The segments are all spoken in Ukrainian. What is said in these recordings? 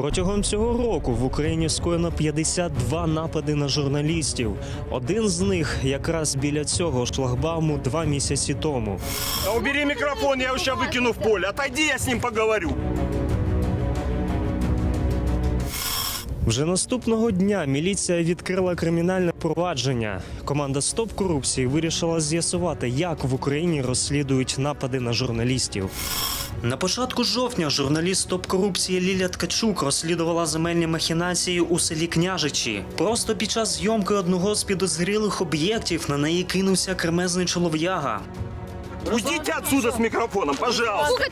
Протягом цього року в Україні скоєно 52 напади на журналістів. Один з них якраз біля цього шлагбауму два місяці тому. Убери микрофон, я сейчас выкину в поле. Отойди, я с ним поговорю. Вже наступного дня міліція відкрила кримінальне провадження. Команда Стоп корупції вирішила з'ясувати, як в Україні розслідують напади на журналістів. На початку жовтня журналіст Стоп корупції Лілія Ткачук розслідувала земельні махінації у селі Княжичі. Просто під час зйомки одного з підозрілих об'єктів на неї кинувся кремезний чолов'яга. Уйдите отсюда с микрофоном, пожалуйста.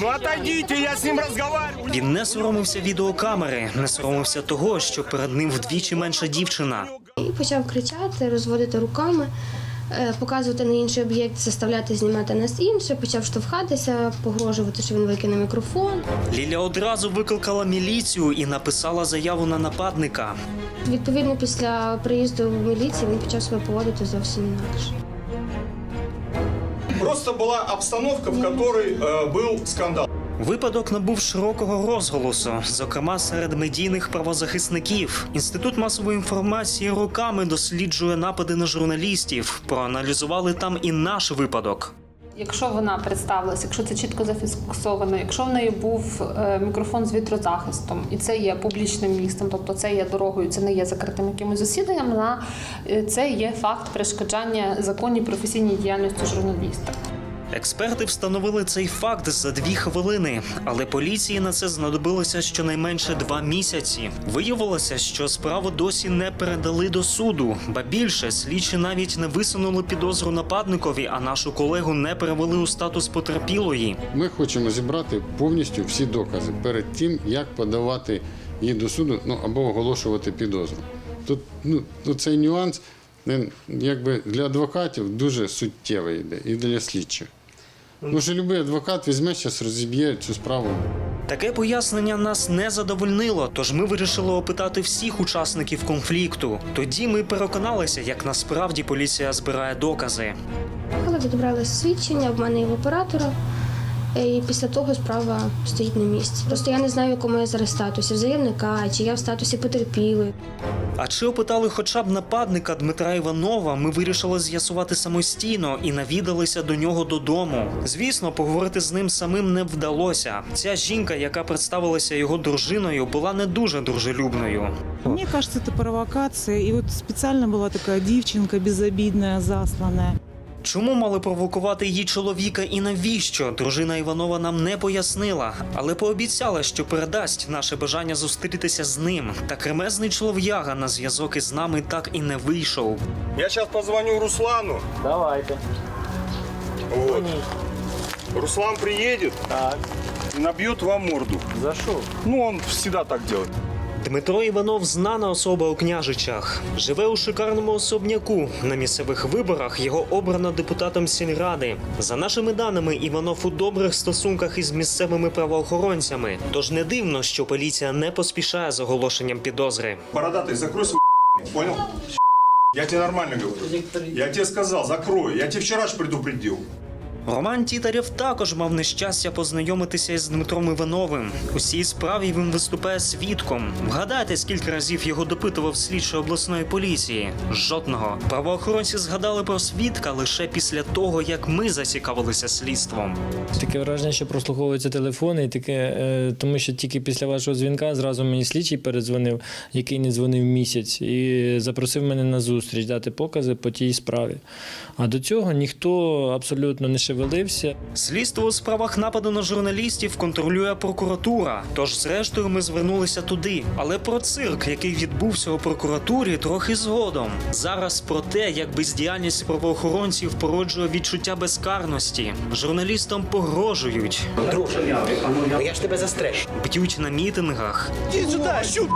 Ну отойдите, я с ним разговариваю. Він не соромився відеокамери, не соромився того, що перед ним вдвічі менша дівчина. І почав кричати, розводити руками, показувати на інший об'єкт, заставляти знімати нас інше, почав штовхатися, погрожувати, що він викине мікрофон. Ліля одразу викликала міліцію і написала заяву на нападника. Відповідно, після приїзду в міліцію він почав себе поводити зовсім інакше. Просто была обстановка, в которой э, был скандал. Випадок набув широкого розголосу, зокрема серед медійних правозахисників. Інститут масової інформації роками досліджує напади на журналістів. Проаналізували там і наш випадок. Якщо вона представилася, якщо це чітко зафіксовано, якщо в неї був е, мікрофон з вітрозахистом, і це є публічним місцем, тобто це є дорогою, це не є закритим якимось засіданням, на е, це є факт перешкоджання законній професійній діяльності журналіста. Експерти встановили цей факт за дві хвилини, але поліції на це знадобилося щонайменше два місяці. Виявилося, що справу досі не передали до суду, ба більше слідчі навіть не висунули підозру нападникові, а нашу колегу не перевели у статус потерпілої. Ми хочемо зібрати повністю всі докази перед тим, як подавати її до суду, ну або оголошувати підозру. Тут ну, ну цей нюанс якби для адвокатів дуже суттєвий йде і для слідчих. Тому що будь-який адвокат візьме зараз розіб'є цю справу. Таке пояснення нас не задовольнило, тож ми вирішили опитати всіх учасників конфлікту. Тоді ми переконалися, як насправді поліція збирає докази. Коли відібрали свідчення в мене і в оператора, і після того справа стоїть на місці. Просто я не знаю, в якому я зараз статусі, в заявника, чи я в статусі потерпілої. А чи опитали хоча б нападника Дмитра Іванова, ми вирішили з'ясувати самостійно і навідалися до нього додому. Звісно, поговорити з ним самим не вдалося. Ця жінка, яка представилася його дружиною, була не дуже дружелюбною. Мне кажется, это провокация. И вот специально была такая девчонка безобидная, засланная. Чому мали провокувати її чоловіка і навіщо? Дружина Іванова нам не пояснила, але пообіцяла, що передасть наше бажання зустрітися з ним. Та кремезний чолов'яга на зв'язок із нами так і не вийшов. Я сейчас позвоню Руслану. Давайте. Вот. Руслан приедет Так, и набьет вам морду. за що? Ну, он всегда так делает. Дмитро Іванов знана особа у княжичах. Живе у шикарному особняку. На місцевих виборах його обрано депутатом сільради. За нашими даними, Іванов у добрих стосунках із місцевими правоохоронцями. Тож не дивно, що поліція не поспішає з оголошенням підозри. Бородатый, закрой свой понял? Я тебе нормально говорю. Я тебе сказал, закрой. Я тебе вчера же предупредил. Роман Тітарєв також мав нещастя познайомитися із Дмитром Івановим. У цій справі він виступає свідком. Вгадайте, скільки разів його допитував слідчий обласної поліції? Жодного. Правоохоронці згадали про свідка лише після того, як ми зацікавилися слідством. Таке враження, що прослуховуються телефони, і таке, е, тому що тільки після вашого дзвінка зразу мені слідчий передзвонив, який не дзвонив місяць, і запросив мене на зустріч дати покази по тій справі. А до цього ніхто абсолютно не шевелився. Слідство у справах нападу на журналістів контролює прокуратура. Тож, зрештою, ми звернулися туди. Але про цирк, який відбувся у прокуратурі, трохи згодом. Зараз про те, як бездіяльність правоохоронців породжує відчуття безкарності. Журналістам погрожують, Друже, я ж тебе застрежу. б'ють на мітингах Иди сюда, щуп!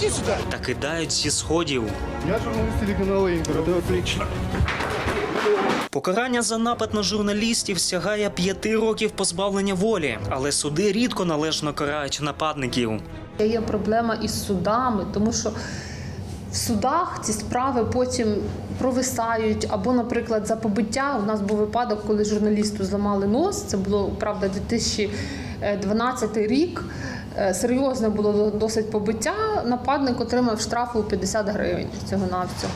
Иди сюда! та кидають зі сходів. Я журналист телеканала Интер. Это отлично. Покарання за напад на журналістів сягає п'яти років позбавлення волі, але суди рідко належно карають нападників. Є проблема із судами, тому що в судах ці справи потім провисають. Або, наприклад, за побиття у нас був випадок, коли журналісту зламали нос. Це було правда 2012 рік. Е, Серйозне було досить побиття. Нападник отримав штрафу 50 гривень цього навсього.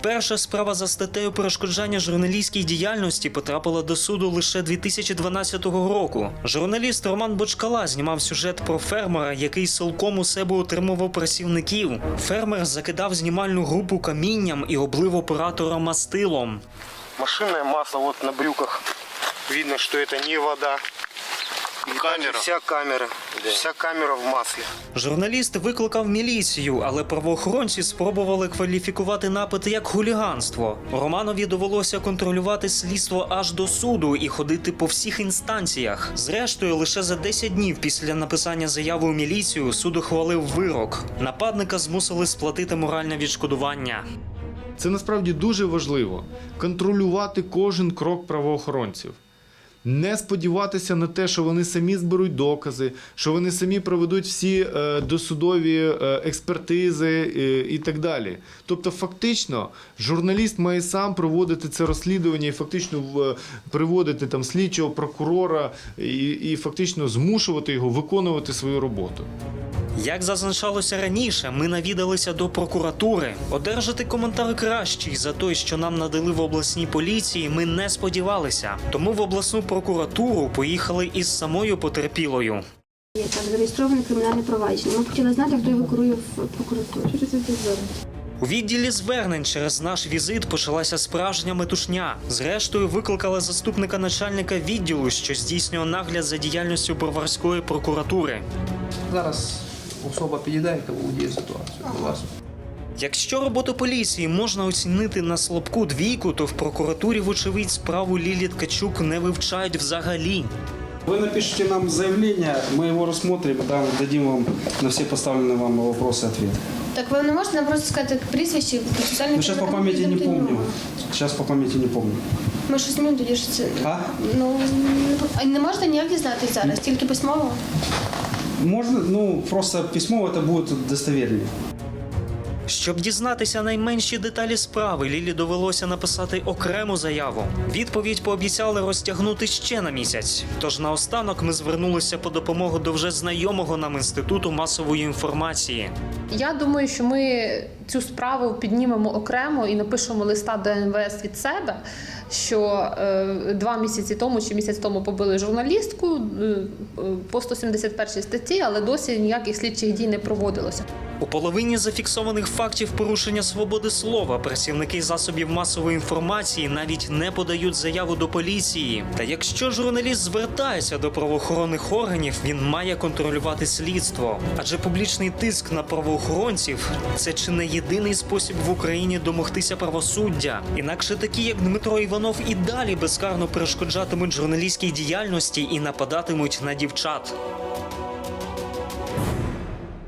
Вперше справа за статтею перешкоджання журналістській діяльності потрапила до суду лише 2012 року. Журналіст Роман Бочкала знімав сюжет про фермера, який силком у себе утримував працівників. Фермер закидав знімальну групу камінням і облив оператора мастилом. Машинное масло вот на брюках. Видно, что это не вода. Камера. Вся камера. Вся камера в масле. Журналіст викликав міліцію, але правоохоронці спробували кваліфікувати напад як хуліганство. Романові довелося контролювати слідство аж до суду і ходити по всіх інстанціях. Зрештою, лише за 10 днів після написання заяви у міліцію суд ухвалив вирок. Нападника змусили сплатити моральне відшкодування. Це насправді дуже важливо контролювати кожен крок правоохоронців. Не сподіватися на те, що вони самі зберуть докази, що вони самі проведуть всі е, досудові е, експертизи е, і так далі. Тобто, фактично, журналіст має сам проводити це розслідування і фактично в- приводити там слідчого прокурора і, і фактично змушувати його виконувати свою роботу. Як зазначалося раніше, ми навідалися до прокуратури. Одержати коментар кращий за той, що нам надали в обласній поліції, ми не сподівалися. Тому в обласну прокуратуру поїхали із самою потерпілою. Є так зареєстроване кримінальне провадження. Ми хотіли знати, хто його керує в прокуратурі. У відділі звернень через наш візит почалася справжня метушня. Зрештою, викликали заступника начальника відділу, що здійснює нагляд за діяльністю броварської прокуратури. Зараз особа підійде і володіє ситуацію. Будь ласка. Якщо роботу поліції можна оцінити на слабку двійку, то в прокуратурі, вочевидь, справу Лілі Ткачук не вивчають взагалі. Вы напишите нам заявление, мы его рассмотрим, да, дадим вам на все поставленные вам вопросы ответ. Так ви не можете нам просто сказати прізвище процесуальне Ну, сейчас по памяти не помню. Сейчас по памяти не помню. Ми щось змінимо тоді що це. А? Ну а не можна ніяк дізнатися зараз, тільки письмово. Можно, ну, просто письмо это будет достовернее. Щоб дізнатися найменші деталі справи, Лілі довелося написати окрему заяву. Відповідь пообіцяли розтягнути ще на місяць. Тож наостанок ми звернулися по допомогу до вже знайомого нам інституту масової інформації. Я думаю, що ми цю справу піднімемо окремо і напишемо листа до МВС від себе, що е, два місяці тому чи місяць тому побили журналістку е, по 171 статті, але досі ніяких слідчих дій не проводилося. У половині зафіксованих фактів порушення свободи слова працівники засобів масової інформації навіть не подають заяву до поліції. Та якщо журналіст звертається до правоохоронних органів, він має контролювати слідство. Адже публічний тиск на правоохоронців це чи не єдиний спосіб в Україні домогтися правосуддя. Інакше такі, як Дмитро Іванов, і далі безкарно перешкоджатимуть журналістській діяльності і нападатимуть на дівчат.